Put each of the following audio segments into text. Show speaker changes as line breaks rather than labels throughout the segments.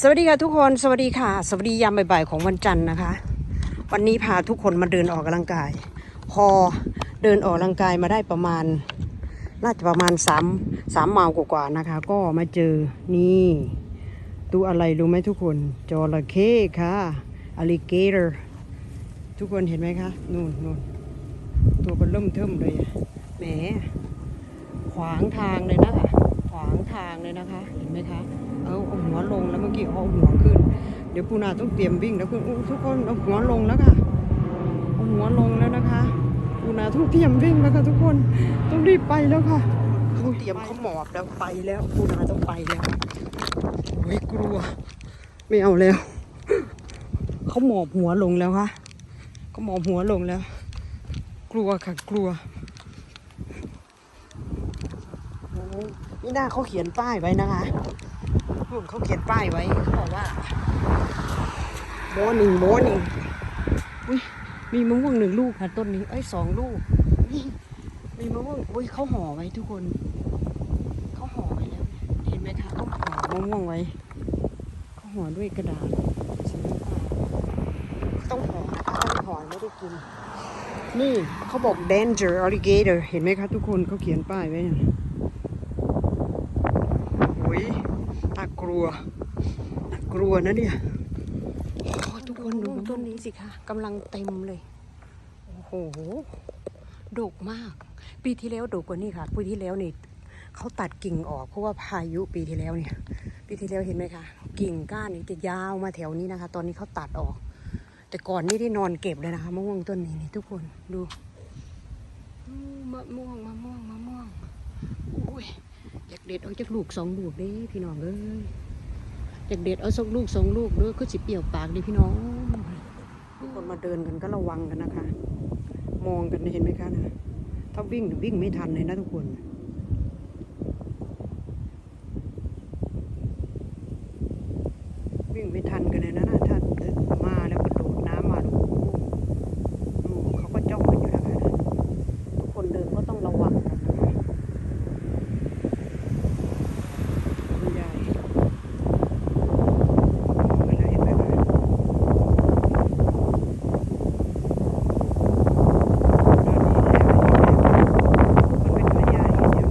สวัสดีค่ะทุกคนสวัสดีค่ะ สวัสดียามบ่ายๆของวันจันทร์นะคะ วันนี้พาทุกคนมาเดินออกกำลังกาย พอเดินออกกำลังกายมาได้ประมาณ น่าจะประมาณสามสามไมล์กว่าๆนะคะ ก็มาเจอนี่ตัวอะไรรู้ไหมทุกคนจระเข้ค่ะ alligator ทุกคนเห็นไหมคะนู่นนู่นตัวมันเริ่มเทิมเลยแหมขวางทางเลยนะคะ วางทางเลยนะคะ เห็นไหมคะ เอาเอหัวลงแล้วเมื่อกี้เอาหัวขึ้น เดี๋ยวปูนาต้องเตรียมวิ่งแล้วคุณทุกคนเอาหัวลงแล้วค่ะเอาหัวลงแล้วนะคะปูนาต้องเตรียมวิ่งแล้วค่ะทุกคนต้องรีบไปแล้วค่ะเขาเตรียมเขาหมอบแล้วไปแล้วปูนาต้องไปแล้วโอ้ยกลัว ไม่เอาแล้วเขาหมอบหัวลงแล้วค่ะเขาหมอบหัวลงแล้ว กลัวค่ะกลัว โอ้ย นี่หน้าเขาเขียนป้ายไว้นะคะนู่นเขาเขียนป้ายไว้เขาบอกว่าโมหนึ่งโมหนึ่งอุ้ยมีมะม่วงหนึ่งลูกค่ะต้นนี้ เอ้ยสองลูก มีมะม่วงอุ้ยเขาห่อไว้ทุกคนเขาห่อไว้แล้ว เห็นไหมคะเขาห่อมะม่วงไว้เขาห่อด้วยกระดาษต้องห่อถ้าไม่ห่อไม่ได้กิน นี่เขาบอก danger alligator เห็นไหมคะทุกคนเขาเขียนป้ายไว้เนี่ย โอ้ยน่าก ลัว กลัวนะเนี่ยทุกคนดูต้นนี้สิคะกำลังเต็มเลย โอ้โหดกมาก ปีที่แล้วดกกว่านี้ค่ะ ปีที่แล้วนี่เขาตัดกิ่งออกเพราะว่าพายุปีที่แล้วเนี่ย ปีที่แล้วเห็นไหมคะ กิ่งก้านนี่จะยาวมาแถวนี้นะคะ ตอนนี้เขาตัดออก แต่ก่อนนี่ได้นอนเก็บเลยนะคะมะม่วงต้นนี้นี่ทุกคนดูมะม่วงมะม่วงมะม่วงอุ้ยอยากเด็ดเอาจากลูกสองลูกเด้พี่น้องเอ้ย อยากเด็ดเอาสักลูกสองลูกเด้อก็สิเปรี้ยวปากเดิพี่น้องทุกคนมาเดินกันก็ระวังกันนะคะ มองกันเห็นไหมคะนะถ้าวิ่งวิ่งไม่ทันเลยนะทุกคนวิ่งไม่ทันกันเลยนะนะถ้ามาแล้วกระโดดน้ำมาดูดูเขาก็จ้องกันอยู่นะคะทุกคนเดินก็ต้องระวังกันนะคะ คุณยายไปแล้วเห็นไหมคะมันเป็นคุณยายอย่างเดียว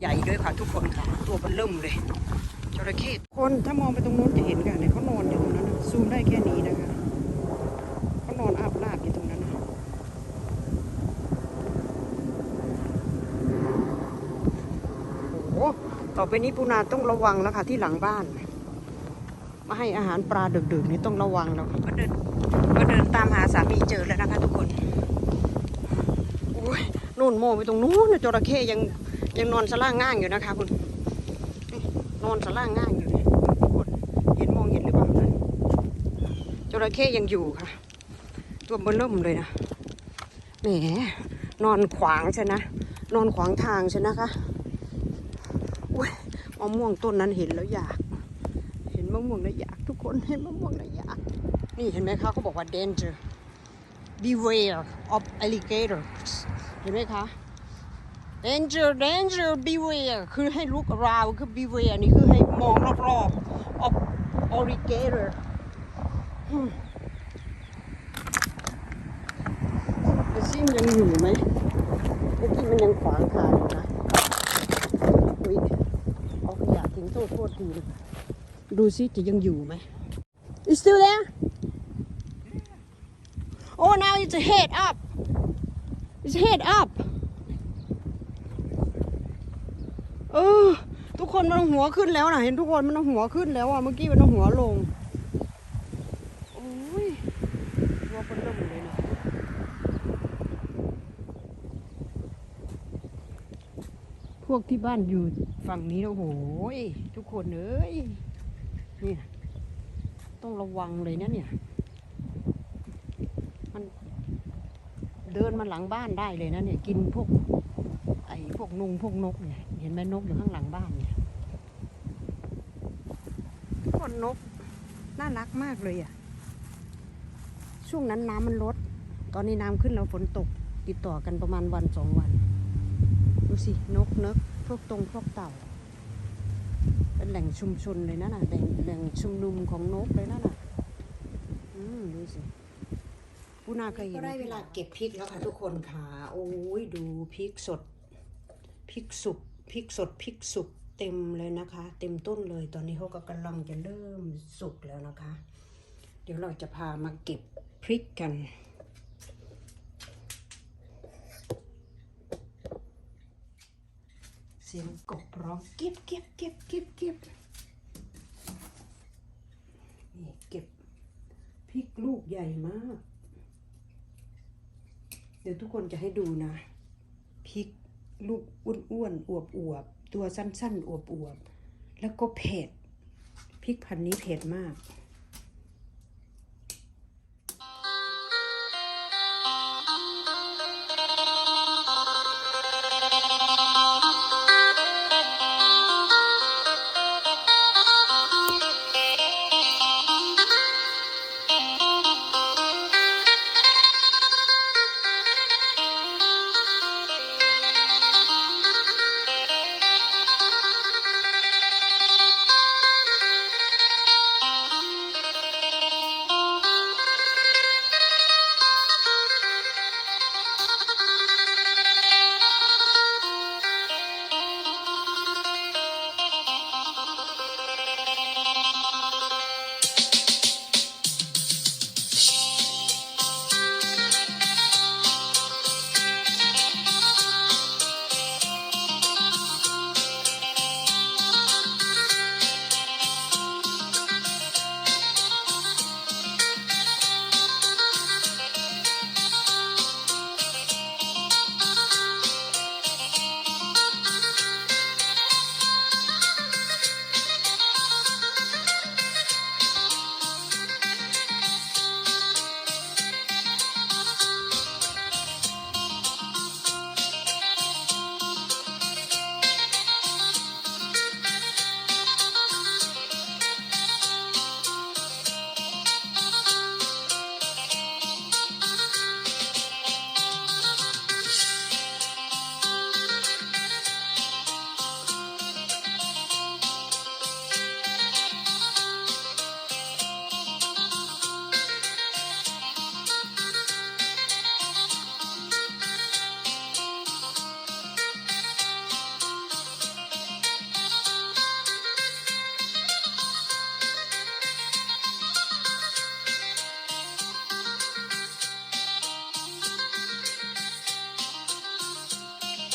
ใหญ่ด้วยค่ะทุกคนค่ะ ตัวมันเริ่มเลยจระเข้คนถ้ามองไปตรงนู้นจะเห็นกันเนี่ยเขานอนอยู่ตรงนั้นนะซูมได้แค่นี้นะคะเขานอนอาบลาบอยู่ตรงนั้นนะ โอ้ ต่อไปนี้ปูนาต้องระวังแล้วค่ะที่หลังบ้าน มาให้อาหารปลาดึกๆนี่ต้องระวังแล้วค่ะก็เดินก็เดินตามหาสามีเจอแล้วนะคะ ทุกคนโอ้ยนู่นโมไปตรงนู้นจระเข้ยังยังนอนสล่างง่างอยู่นะคะคุณนอนสล่างง่างอยู่เนี่ยทุกคนเห็นมองเห็นหรือเปล่าจระเข้ยังอยู่ค่ะ ตัวเบลเริ่มเลยนะแหมนอนขวางใช่นะนอนขวางทางใช่นะคะะม่วงต้นนั้นเห็นแล้วอยาก เห็นมะม่วงแล้วอยากทุกคนเห็นมะม่วงแล้วอยาก นี่เห็นไหมคะเขาบอกว่า danger beware of alligators เห็นไหมคะ danger danger beware คือให้ look around คือ beware นี่คือให้มองรอบๆ of alligator อืมดูซิมันยังอยู่ไหมเมื่อกี้มันยังขวางทางนะ อุ๊ยเอา โทษโทษทีเลยดูซิจะยังอยู่ไหม It's still there Oh now it's head up It's head up เออทุกคนมันเอาหัวขึ้นแล้วนะเห็นทุกคนมันเอาหัวขึ้นแล้วอะเมื่อกี้มันเอาหัวลงโอ้ยหัวเป็นเริ่มเลยนะพวกที่บ้านอยู่ ฝั่งนี้โอ้โหยทุกคนเอ้ยนี่ต้องระวังเลยนะเนี่ย มันเดินมาหลังบ้านได้เลยนะเนี่ย กินพวก ไอ้พวกนุงพวกนกเนี่ย เห็นไหมนกอยู่ข้างหลังบ้านเนี่ยคนนกน่ารักมากเลยอะ ช่วงนั้นน้ำมันลด ตอนนี้น้ำขึ้นแล้วฝนตกติดต่อกันประมาณวันสองวัน ดูสิ นกเนก พวกตรงพวกเต่า เป็นแหล่งชุมชนเลยนะน่ะแหล่งแหล่งชุมนุมของนกเลยนะน่ะอืมดูสิผู้นาเคยเห็นก็ได้เวลาเก็บพริกแล้วค่ะทุกคนค่ะ โอ้ยดูพริกสดพริกสุกพริกสดพริกสุกเต็มเลยนะคะ เต็มต้นเลยตอนนี้เขาก็กำลังจะเริ่มสุกแล้วนะคะ เดี๋ยวเราจะพามาเก็บพริกกัน สียงกบร้องเก็บเก็บเก็บเก็บเก็บนี่เก็บพริกลูกใหญ่มาก เดี๋ยวทุกคนจะให้ดูนะพริกลูกอ้วนๆอวบอวบตัวสั้นๆอวบอวบแล้วก็เผ็ดพริกพันนี้เผ็ดมาก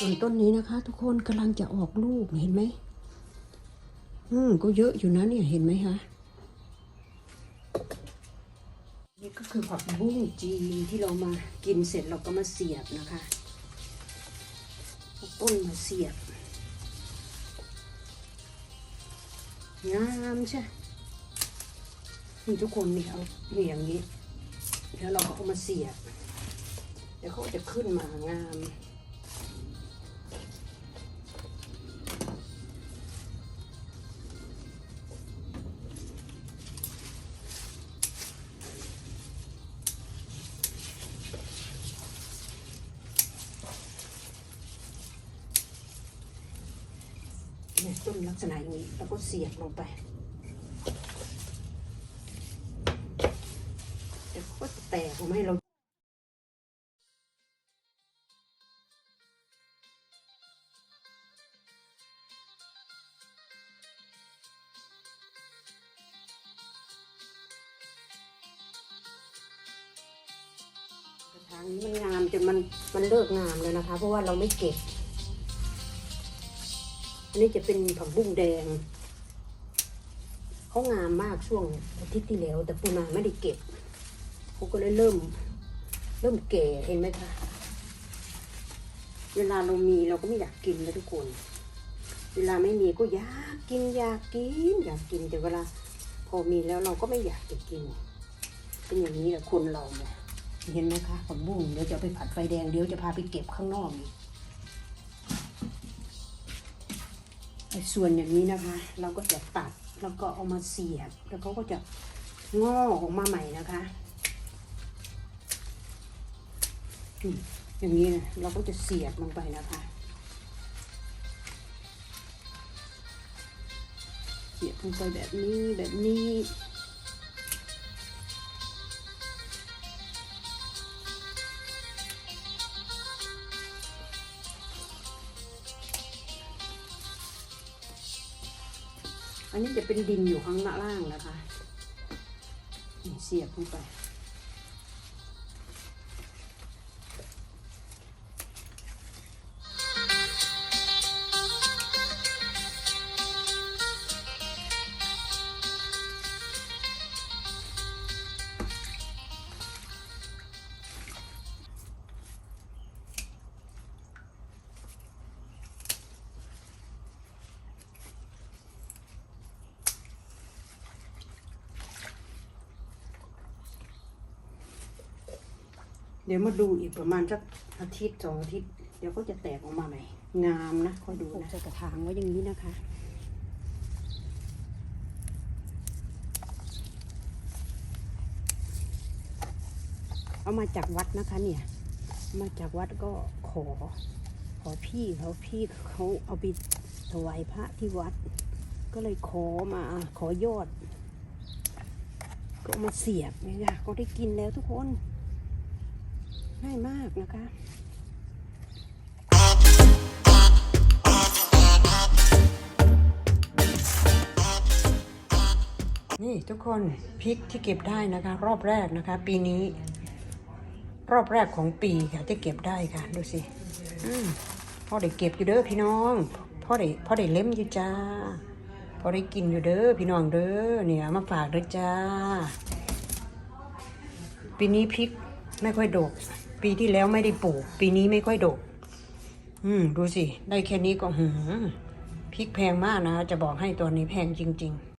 ส่วนต้นนี้นะคะ ทุกคนกำลังจะออกลูกเห็นไหมอืมก็เยอะอยู่นะเนี่ยเห็นไหมคะนี่ก็คือผักบุ้งจีนที่เรามากินเสร็จเราก็มาเสียบนะคะต้นมาเสียบงามใช่นี่ทุกคนนี่เอาเนี่อย่างนี้ แล้วเราก็เอามาเสียบเดี๋ยวเขาจะขึ้นมางาม เนี่ยต้นลักษณะอย่างนี้ แล้วก็เสียบลงไปเดี๋ยวก็แตกออกมาให้เรากระถางนี้มันงามจนมันมันเลิกงามเลยนะคะ เพราะว่าเราไม่เก็บ อันนี้จะเป็นผักบุ้งแดง เขางามมากช่วงอาทิตย์ที่แล้ว แต่ปูนาไม่ได้เก็บเขาก็เลยเริ่ม เริ่มแก่เห็นไหมคะ เวลาเรามีเราก็ไม่อยากกินนะทุกคน เวลาไม่มีก็อยากกินอยากกินอยากกินแต่เวลาพอมีแล้วเราก็ไม่อยากจะกิน เป็นอย่างนี้แหละคนเราเนี่ยเห็นไหมคะผักบุ้งเดี๋ยวจะไปผัดไฟแดงเดี๋ยวจะพาไปเก็บข้างนอกอีก ส่วนอย่างนี้นะคะ เราก็จะตัดแล้วก็เอามาเสียบ แล้วเขาก็จะงอออกมาใหม่นะคะอย่างนี้นะเราก็จะเสียบลงไปนะคะ เสียบลงไปแบบนี้แบบนี้ อันนี้จะเป็นดินอยู่ข้างหน้าล่างนะคะ เสียบลงไป ดี๋ยวมาดูอีกประมาณสักอาทิตย์สองอาทิตย์ เดี๋ยวก็จะแตกออกมาใหม่ งามนะคอยดูนะ ใส่กระถางไว้อย่างนี้นะคะ เอามาจากวัดนะคะเนี่ย มาจากวัดก็ขอ ขอพี่เขาพี่เขาเอาไปถวายพระที่วัด ก็เลยขอมาขอยอด ก็เอามาเสียบเนี่ยค่ะก็ได้กินแล้วทุกคน ง่ายมากนะคะนี่ทุกคนพริกที่เก็บได้นะคะ รอบแรกนะคะ ปีนี้ รอบแรกของปีค่ะที่เก็บได้ค่ะ ดูสิพ่อได้เก็บอยู่เด้อพี่น้องพ่อได้พ่อได้เล่มอยู่จ้าพ่อได้กินอยู่เด้อพี่น้องเด้อเนี่ยมาฝากเด้อจ้า ปีนี้พริกไม่ค่อยดก ปีที่แล้วไม่ได้ปลูก ปีนี้ไม่ค่อยดก อืม ดูสิ ได้แค่นี้ก็หืมพริกแพงมากนะ จะบอกให้ตัวนี้แพงจริง ๆ